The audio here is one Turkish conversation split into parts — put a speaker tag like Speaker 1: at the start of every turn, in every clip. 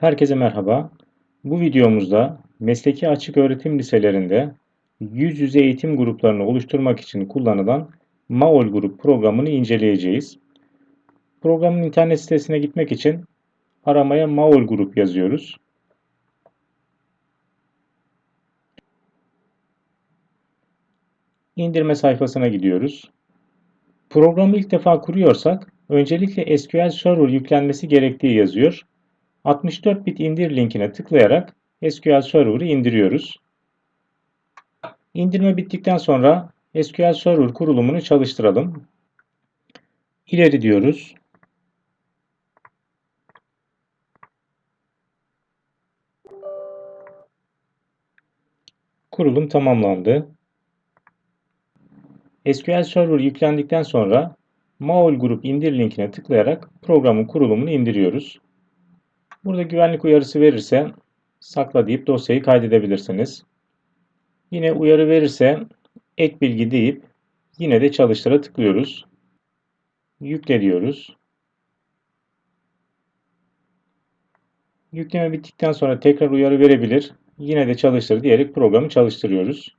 Speaker 1: Herkese merhaba. Bu videomuzda mesleki açık öğretim liselerinde yüz yüze eğitim gruplarını oluşturmak için kullanılan MAOL grup programını inceleyeceğiz. Programın internet sitesine gitmek için aramaya MAOL grup yazıyoruz. İndirme sayfasına gidiyoruz. Programı ilk defa kuruyorsak öncelikle SQL Server yüklenmesi gerektiği yazıyor. 64 bit indir linkine tıklayarak SQL Server'ı indiriyoruz. İndirme bittikten sonra SQL Server kurulumunu çalıştıralım. İleri diyoruz. Kurulum tamamlandı. SQL Server yüklendikten sonra Maol Grup indir linkine tıklayarak programın kurulumunu indiriyoruz. Burada güvenlik uyarısı verirse sakla deyip dosyayı kaydedebilirsiniz. Yine uyarı verirse ek bilgi deyip yine de çalıştıra tıklıyoruz. Yükle diyoruz. Yükleme bittikten sonra tekrar uyarı verebilir. Yine de çalıştır diyerek programı çalıştırıyoruz.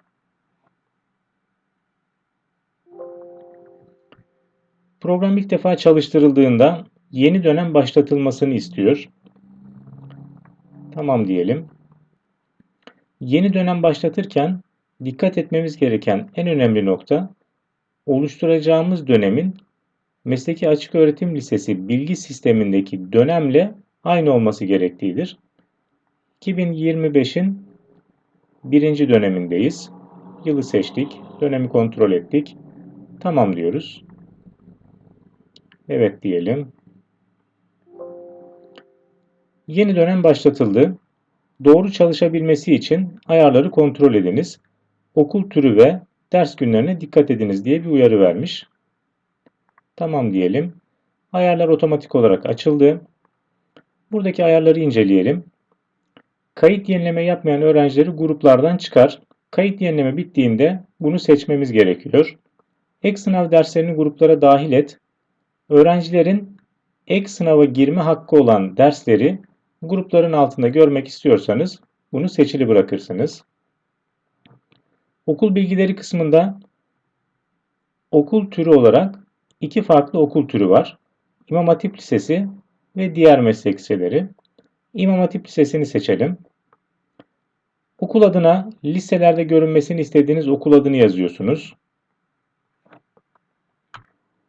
Speaker 1: Program ilk defa çalıştırıldığında yeni dönem başlatılmasını istiyor. Tamam diyelim. Yeni dönem başlatırken dikkat etmemiz gereken en önemli nokta oluşturacağımız dönemin Mesleki Açık Öğretim Lisesi bilgi sistemindeki dönemle aynı olması gerektiğidir. 2025'in birinci dönemindeyiz. Yılı seçtik, dönemi kontrol ettik. Tamam diyoruz. Evet diyelim. Yeni dönem başlatıldı. Doğru çalışabilmesi için ayarları kontrol ediniz. Okul türü ve ders günlerine dikkat ediniz diye bir uyarı vermiş. Tamam diyelim. Ayarlar otomatik olarak açıldı. Buradaki ayarları inceleyelim. Kayıt yenileme yapmayan öğrencileri gruplardan çıkar. Kayıt yenileme bittiğinde bunu seçmemiz gerekiyor. Ek sınav derslerini gruplara dahil et. Öğrencilerin ek sınava girme hakkı olan dersleri grupların altında görmek istiyorsanız bunu seçili bırakırsınız. Okul bilgileri kısmında okul türü olarak iki farklı okul türü var. İmam Hatip Lisesi ve diğer meslek liseleri. İmam Hatip Lisesi'ni seçelim. Okul adına liselerde görünmesini istediğiniz okul adını yazıyorsunuz.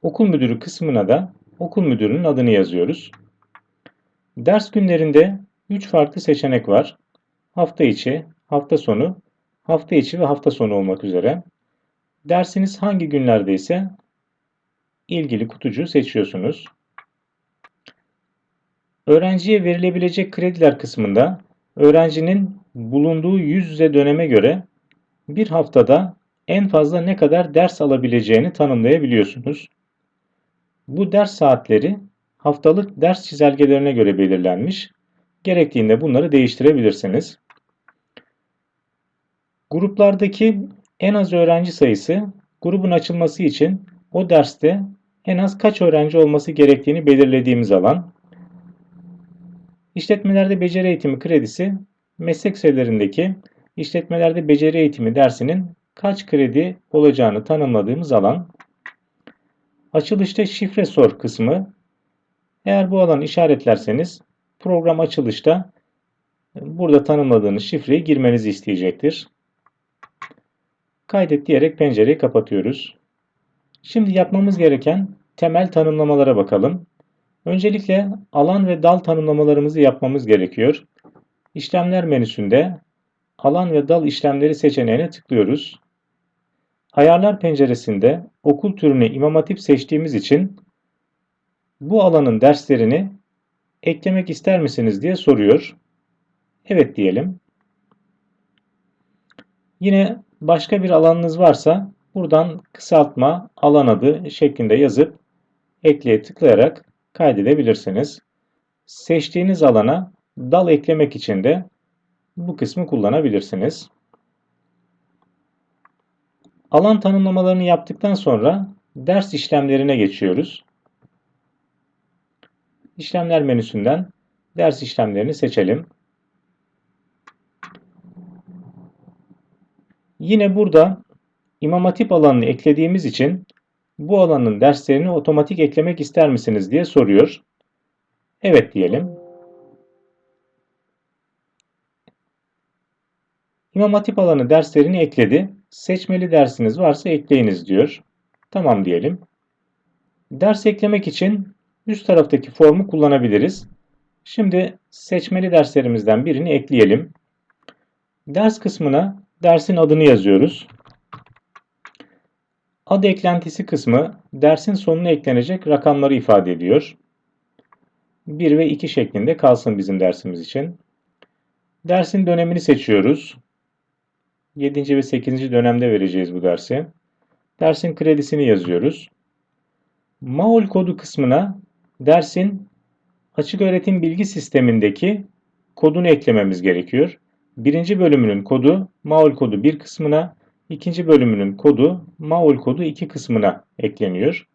Speaker 1: Okul müdürü kısmına da okul müdürünün adını yazıyoruz. Ders günlerinde 3 farklı seçenek var. Hafta içi, hafta sonu, hafta içi ve hafta sonu olmak üzere. Dersiniz hangi günlerdeyse ilgili kutucuğu seçiyorsunuz. Öğrenciye verilebilecek krediler kısmında öğrencinin bulunduğu yüz yüze döneme göre bir haftada en fazla ne kadar ders alabileceğini tanımlayabiliyorsunuz. Bu ders saatleri haftalık ders çizelgelerine göre belirlenmiş. Gerektiğinde bunları değiştirebilirsiniz. Gruplardaki en az öğrenci sayısı grubun açılması için o derste en az kaç öğrenci olması gerektiğini belirlediğimiz alan. İşletmelerde beceri eğitimi kredisi meslek sayılarındaki işletmelerde beceri eğitimi dersinin kaç kredi olacağını tanımladığımız alan. Açılışta şifre sor kısmı eğer bu alanı işaretlerseniz program açılışta burada tanımladığınız şifreyi girmenizi isteyecektir. Kaydet diyerek pencereyi kapatıyoruz. Şimdi yapmamız gereken temel tanımlamalara bakalım. Öncelikle alan ve dal tanımlamalarımızı yapmamız gerekiyor. İşlemler menüsünde alan ve dal işlemleri seçeneğine tıklıyoruz. Ayarlar penceresinde okul türünü İmam Hatip seçtiğimiz için bu alanın derslerini eklemek ister misiniz diye soruyor. Evet diyelim. Yine başka bir alanınız varsa buradan kısaltma alan adı şeklinde yazıp ekleye tıklayarak kaydedebilirsiniz. Seçtiğiniz alana dal eklemek için de bu kısmı kullanabilirsiniz. Alan tanımlamalarını yaptıktan sonra ders işlemlerine geçiyoruz. İşlemler menüsünden ders işlemlerini seçelim. Yine burada İmam Hatip alanını eklediğimiz için bu alanın derslerini otomatik eklemek ister misiniz diye soruyor. Evet diyelim. İmam Hatip alanı derslerini ekledi. Seçmeli dersiniz varsa ekleyiniz diyor. Tamam diyelim. Ders eklemek için üst taraftaki formu kullanabiliriz. Şimdi seçmeli derslerimizden birini ekleyelim. Ders kısmına dersin adını yazıyoruz. Ad eklentisi kısmı dersin sonuna eklenecek rakamları ifade ediyor. 1 ve 2 şeklinde kalsın bizim dersimiz için. Dersin dönemini seçiyoruz. 7. ve 8. dönemde vereceğiz bu dersi. Dersin kredisini yazıyoruz. MAUL kodu kısmına dersin açık öğretim bilgi sistemindeki kodunu eklememiz gerekiyor. Birinci bölümünün kodu MAUL kodu 1 kısmına, ikinci bölümünün kodu MAUL kodu 2 kısmına ekleniyor.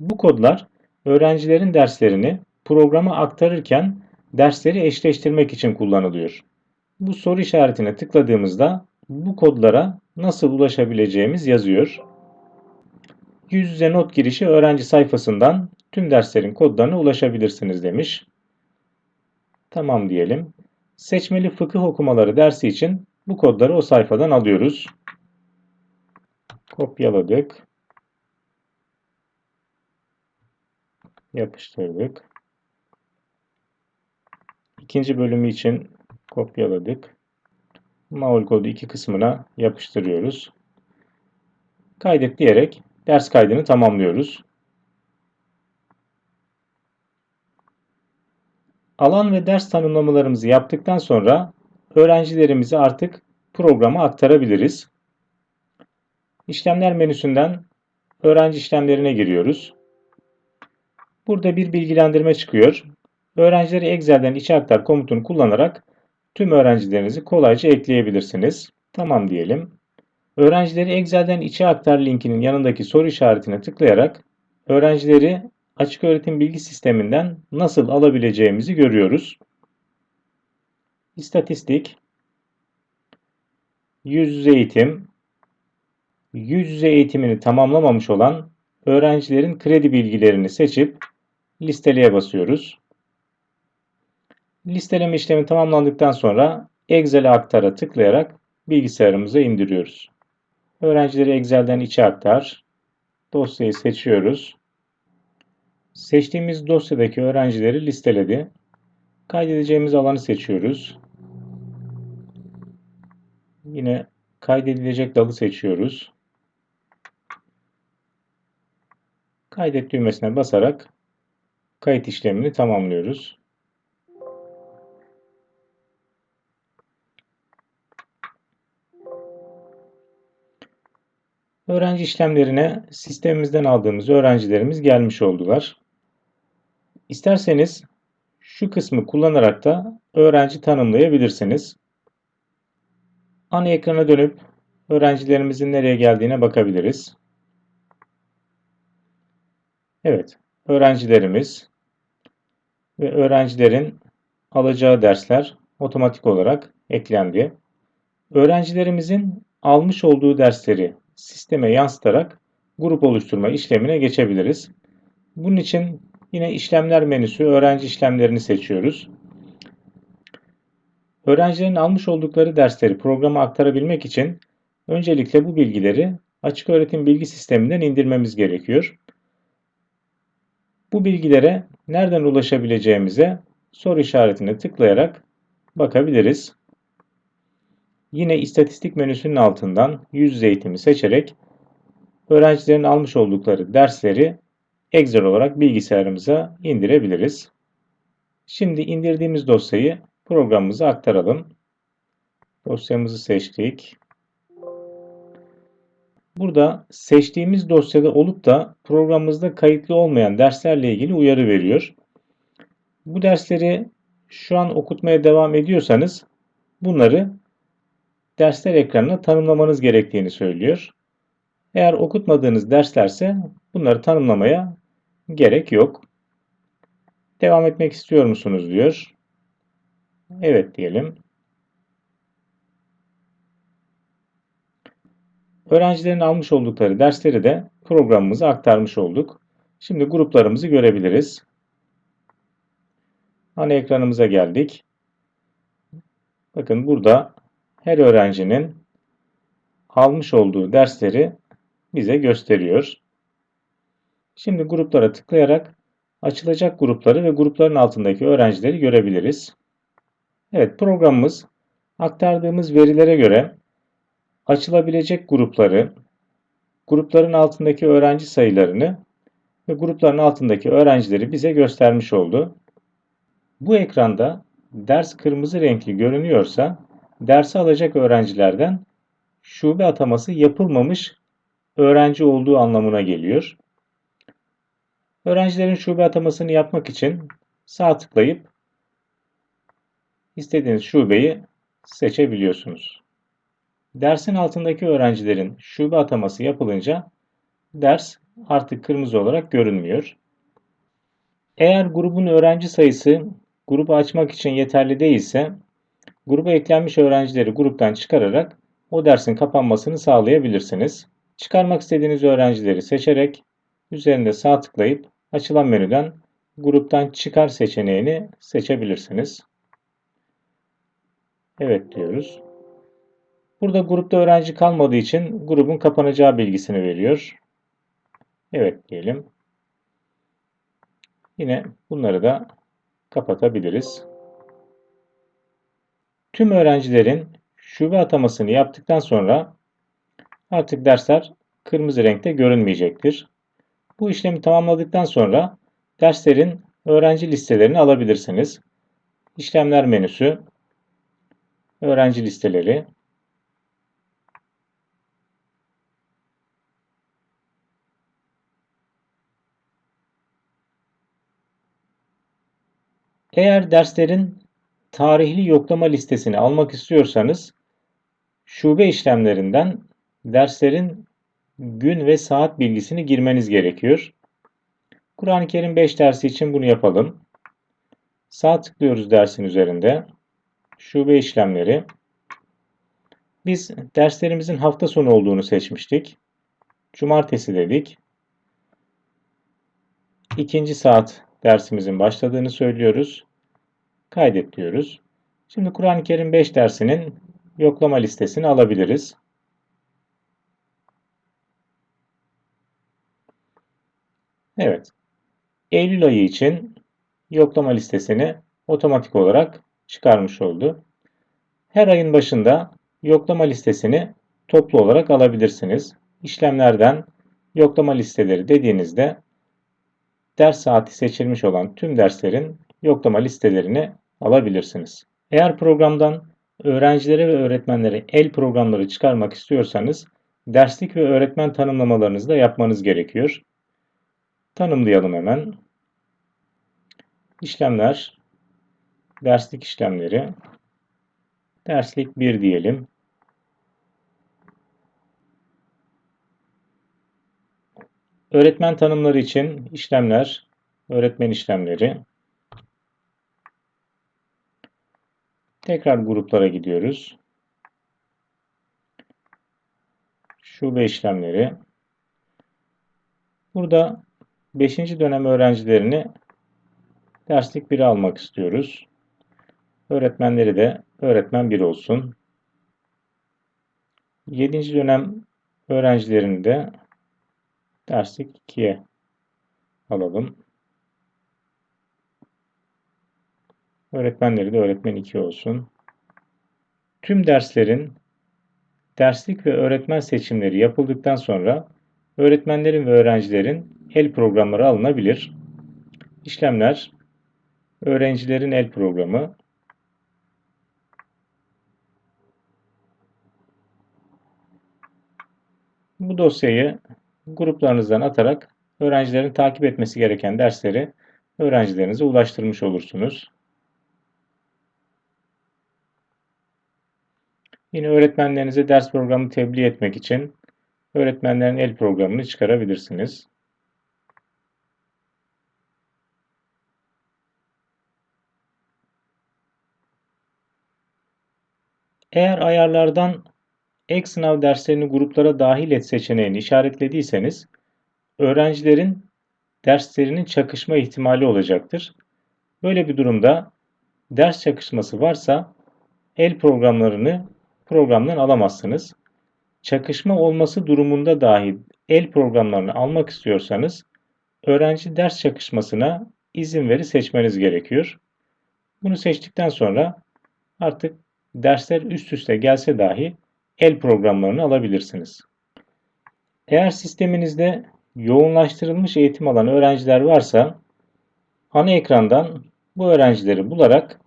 Speaker 1: Bu kodlar öğrencilerin derslerini programa aktarırken dersleri eşleştirmek için kullanılıyor. Bu soru işaretine tıkladığımızda bu kodlara nasıl ulaşabileceğimiz yazıyor. Yüz yüze not girişi öğrenci sayfasından tüm derslerin kodlarına ulaşabilirsiniz demiş. Tamam diyelim. Seçmeli fıkıh okumaları dersi için bu kodları o sayfadan alıyoruz. Kopyaladık. Yapıştırdık. İkinci bölümü için kopyaladık. Maul kodu iki kısmına yapıştırıyoruz. Kaydet diyerek ders kaydını tamamlıyoruz. Alan ve ders tanımlamalarımızı yaptıktan sonra öğrencilerimizi artık programa aktarabiliriz. İşlemler menüsünden öğrenci işlemlerine giriyoruz. Burada bir bilgilendirme çıkıyor. Öğrencileri Excel'den içe aktar komutunu kullanarak tüm öğrencilerinizi kolayca ekleyebilirsiniz. Tamam diyelim. Öğrencileri Excel'den içe aktar linkinin yanındaki soru işaretine tıklayarak öğrencileri açık öğretim bilgi sisteminden nasıl alabileceğimizi görüyoruz. İstatistik, yüz yüze eğitim, yüz yüze eğitimini tamamlamamış olan öğrencilerin kredi bilgilerini seçip listeleye basıyoruz. Listeleme işlemi tamamlandıktan sonra Excel'e aktara tıklayarak bilgisayarımıza indiriyoruz. Öğrencileri Excel'den içe aktar. Dosyayı seçiyoruz. Seçtiğimiz dosyadaki öğrencileri listeledi. Kaydedeceğimiz alanı seçiyoruz. Yine kaydedilecek dalı seçiyoruz. Kaydet düğmesine basarak kayıt işlemini tamamlıyoruz. Öğrenci işlemlerine sistemimizden aldığımız öğrencilerimiz gelmiş oldular. İsterseniz şu kısmı kullanarak da öğrenci tanımlayabilirsiniz. Ana ekrana dönüp öğrencilerimizin nereye geldiğine bakabiliriz. Evet, öğrencilerimiz ve öğrencilerin alacağı dersler otomatik olarak eklendi. Öğrencilerimizin almış olduğu dersleri sisteme yansıtarak grup oluşturma işlemine geçebiliriz. Bunun için yine işlemler menüsü öğrenci işlemlerini seçiyoruz. Öğrencilerin almış oldukları dersleri programa aktarabilmek için öncelikle bu bilgileri açık öğretim bilgi sisteminden indirmemiz gerekiyor. Bu bilgilere nereden ulaşabileceğimize soru işaretine tıklayarak bakabiliriz. Yine istatistik menüsünün altından yüz yüze eğitimi seçerek öğrencilerin almış oldukları dersleri Excel olarak bilgisayarımıza indirebiliriz. Şimdi indirdiğimiz dosyayı programımıza aktaralım. Dosyamızı seçtik. Burada seçtiğimiz dosyada olup da programımızda kayıtlı olmayan derslerle ilgili uyarı veriyor. Bu dersleri şu an okutmaya devam ediyorsanız bunları dersler ekranına tanımlamanız gerektiğini söylüyor. Eğer okutmadığınız derslerse bunları tanımlamaya gerek yok. Devam etmek istiyor musunuz diyor. Evet diyelim. Öğrencilerin almış oldukları dersleri de programımıza aktarmış olduk. Şimdi gruplarımızı görebiliriz. Ana ekranımıza geldik. Bakın burada her öğrencinin almış olduğu dersleri bize gösteriyor. Şimdi gruplara tıklayarak açılacak grupları ve grupların altındaki öğrencileri görebiliriz. Evet programımız aktardığımız verilere göre açılabilecek grupları, grupların altındaki öğrenci sayılarını ve grupların altındaki öğrencileri bize göstermiş oldu. Bu ekranda ders kırmızı renkli görünüyorsa dersi alacak öğrencilerden şube ataması yapılmamış öğrenci olduğu anlamına geliyor. Öğrencilerin şube atamasını yapmak için sağ tıklayıp istediğiniz şubeyi seçebiliyorsunuz. Dersin altındaki öğrencilerin şube ataması yapılınca ders artık kırmızı olarak görünmüyor. Eğer grubun öğrenci sayısı grubu açmak için yeterli değilse gruba eklenmiş öğrencileri gruptan çıkararak o dersin kapanmasını sağlayabilirsiniz. Çıkarmak istediğiniz öğrencileri seçerek üzerinde sağ tıklayıp açılan menüden gruptan çıkar seçeneğini seçebilirsiniz. Evet diyoruz. Burada grupta öğrenci kalmadığı için grubun kapanacağı bilgisini veriyor. Evet diyelim. Yine bunları da kapatabiliriz. Tüm öğrencilerin şube atamasını yaptıktan sonra artık dersler kırmızı renkte görünmeyecektir. Bu işlemi tamamladıktan sonra derslerin öğrenci listelerini alabilirsiniz. İşlemler menüsü, öğrenci listeleri, Eğer derslerin tarihli yoklama listesini almak istiyorsanız şube işlemlerinden derslerin gün ve saat bilgisini girmeniz gerekiyor. Kur'an-ı Kerim 5 dersi için bunu yapalım. Sağ tıklıyoruz dersin üzerinde. Şube işlemleri. Biz derslerimizin hafta sonu olduğunu seçmiştik. Cumartesi dedik. İkinci saat dersimizin başladığını söylüyoruz. Kaydet diyoruz. Şimdi Kur'an-ı Kerim 5 dersinin yoklama listesini alabiliriz. Evet. Eylül ayı için yoklama listesini otomatik olarak çıkarmış oldu. Her ayın başında yoklama listesini toplu olarak alabilirsiniz. İşlemlerden yoklama listeleri dediğinizde ders saati seçilmiş olan tüm derslerin yoklama listelerini alabilirsiniz. Eğer programdan öğrencilere ve öğretmenlere el programları çıkarmak istiyorsanız derslik ve öğretmen tanımlamalarınızı da yapmanız gerekiyor. Tanımlayalım hemen. İşlemler, derslik işlemleri, derslik 1 diyelim. Öğretmen tanımları için işlemler, öğretmen işlemleri. Tekrar gruplara gidiyoruz. Şube işlemleri. Burada 5. dönem öğrencilerini derslik 1'e almak istiyoruz. Öğretmenleri de öğretmen 1 olsun. 7. dönem öğrencilerini de derslik 2'ye alalım. Öğretmenleri de öğretmen 2 olsun. Tüm derslerin derslik ve öğretmen seçimleri yapıldıktan sonra öğretmenlerin ve öğrencilerin el programları alınabilir. İşlemler, öğrencilerin el programı, bu dosyayı gruplarınızdan atarak öğrencilerin takip etmesi gereken dersleri öğrencilerinize ulaştırmış olursunuz. Yine öğretmenlerinize ders programı tebliğ etmek için öğretmenlerin el programını çıkarabilirsiniz. Eğer ayarlardan ek sınav derslerini gruplara dahil et seçeneğini işaretlediyseniz öğrencilerin derslerinin çakışma ihtimali olacaktır. Böyle bir durumda ders çakışması varsa el programlarını programdan alamazsınız. Çakışma olması durumunda dahi el programlarını almak istiyorsanız öğrenci ders çakışmasına izin veri seçmeniz gerekiyor. Bunu seçtikten sonra artık dersler üst üste gelse dahi el programlarını alabilirsiniz. Eğer sisteminizde yoğunlaştırılmış eğitim alan öğrenciler varsa ana ekrandan bu öğrencileri bularak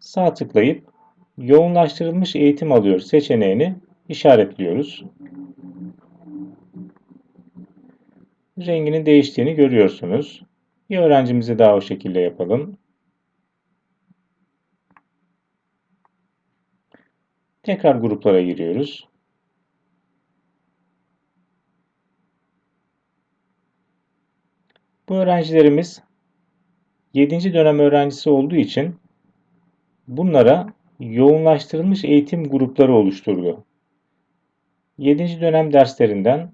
Speaker 1: sağ tıklayıp yoğunlaştırılmış eğitim alıyor seçeneğini işaretliyoruz. Renginin değiştiğini görüyorsunuz. Bir öğrencimizi daha o şekilde yapalım. Tekrar gruplara giriyoruz. Bu öğrencilerimiz 7. dönem öğrencisi olduğu için bunlara yoğunlaştırılmış eğitim grupları oluşturdu. 7. dönem derslerinden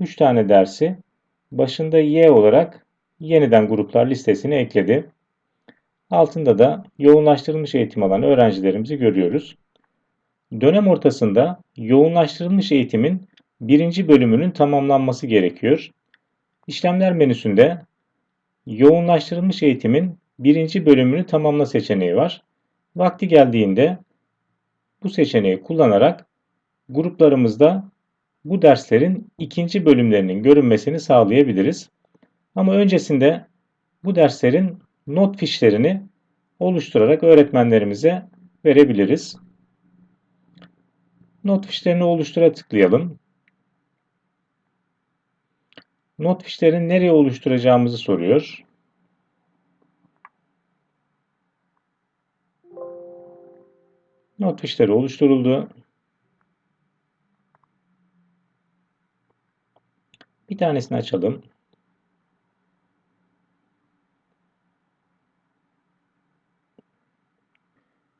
Speaker 1: 3 tane dersi başında Y olarak yeniden gruplar listesine ekledi. Altında da yoğunlaştırılmış eğitim alan öğrencilerimizi görüyoruz. Dönem ortasında yoğunlaştırılmış eğitimin birinci bölümünün tamamlanması gerekiyor. İşlemler menüsünde yoğunlaştırılmış eğitimin birinci bölümünü tamamla seçeneği var. Vakti geldiğinde bu seçeneği kullanarak gruplarımızda bu derslerin ikinci bölümlerinin görünmesini sağlayabiliriz. Ama öncesinde bu derslerin not fişlerini oluşturarak öğretmenlerimize verebiliriz. Not fişlerini oluştura tıklayalım. Not fişlerini nereye oluşturacağımızı soruyor. Not fişleri oluşturuldu. Bir tanesini açalım.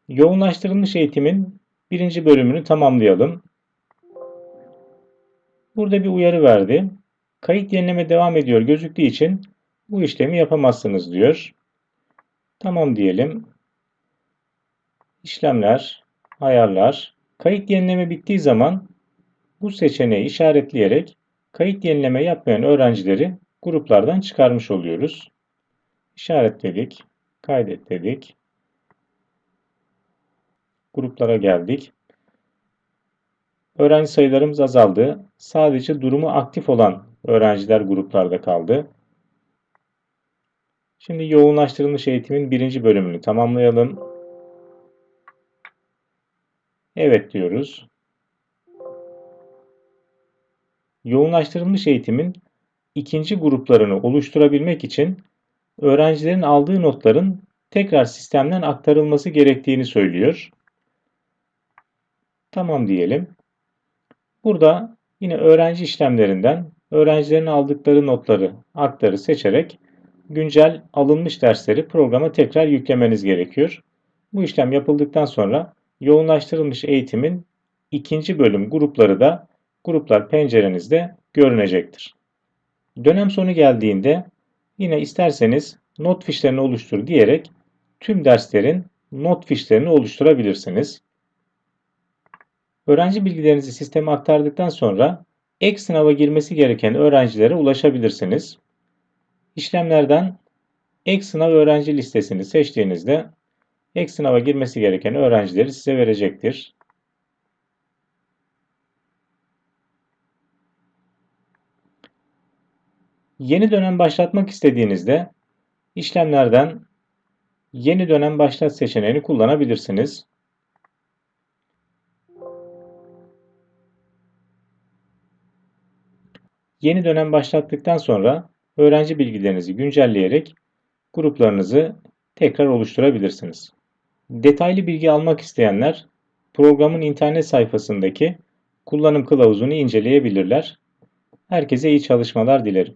Speaker 1: Yoğunlaştırılmış eğitimin birinci bölümünü tamamlayalım. Burada bir uyarı verdi. Kayıt yenileme devam ediyor gözüktüğü için bu işlemi yapamazsınız diyor. Tamam diyelim. İşlemler, ayarlar. Kayıt yenileme bittiği zaman bu seçeneği işaretleyerek kayıt yenileme yapmayan öğrencileri gruplardan çıkarmış oluyoruz. İşaretledik, kaydet dedik. Gruplara geldik. Öğrenci sayılarımız azaldı. Sadece durumu aktif olan öğrenciler gruplarda kaldı. Şimdi yoğunlaştırılmış eğitimin birinci bölümünü tamamlayalım. Evet diyoruz. Yoğunlaştırılmış eğitimin ikinci gruplarını oluşturabilmek için öğrencilerin aldığı notların tekrar sistemden aktarılması gerektiğini söylüyor. Tamam diyelim. Burada yine öğrenci işlemlerinden öğrencilerin aldıkları notları aktarı seçerek güncel alınmış dersleri programa tekrar yüklemeniz gerekiyor. Bu işlem yapıldıktan sonra yoğunlaştırılmış eğitimin ikinci bölüm grupları da gruplar pencerenizde görünecektir. Dönem sonu geldiğinde yine isterseniz not fişlerini oluştur diyerek tüm derslerin not fişlerini oluşturabilirsiniz. Öğrenci bilgilerinizi sisteme aktardıktan sonra ek sınava girmesi gereken öğrencilere ulaşabilirsiniz. İşlemlerden ek sınav öğrenci listesini seçtiğinizde ek sınava girmesi gereken öğrencileri size verecektir. Yeni dönem başlatmak istediğinizde işlemlerden yeni dönem başlat seçeneğini kullanabilirsiniz. Yeni dönem başlattıktan sonra öğrenci bilgilerinizi güncelleyerek gruplarınızı tekrar oluşturabilirsiniz. Detaylı bilgi almak isteyenler programın internet sayfasındaki kullanım kılavuzunu inceleyebilirler. Herkese iyi çalışmalar dilerim.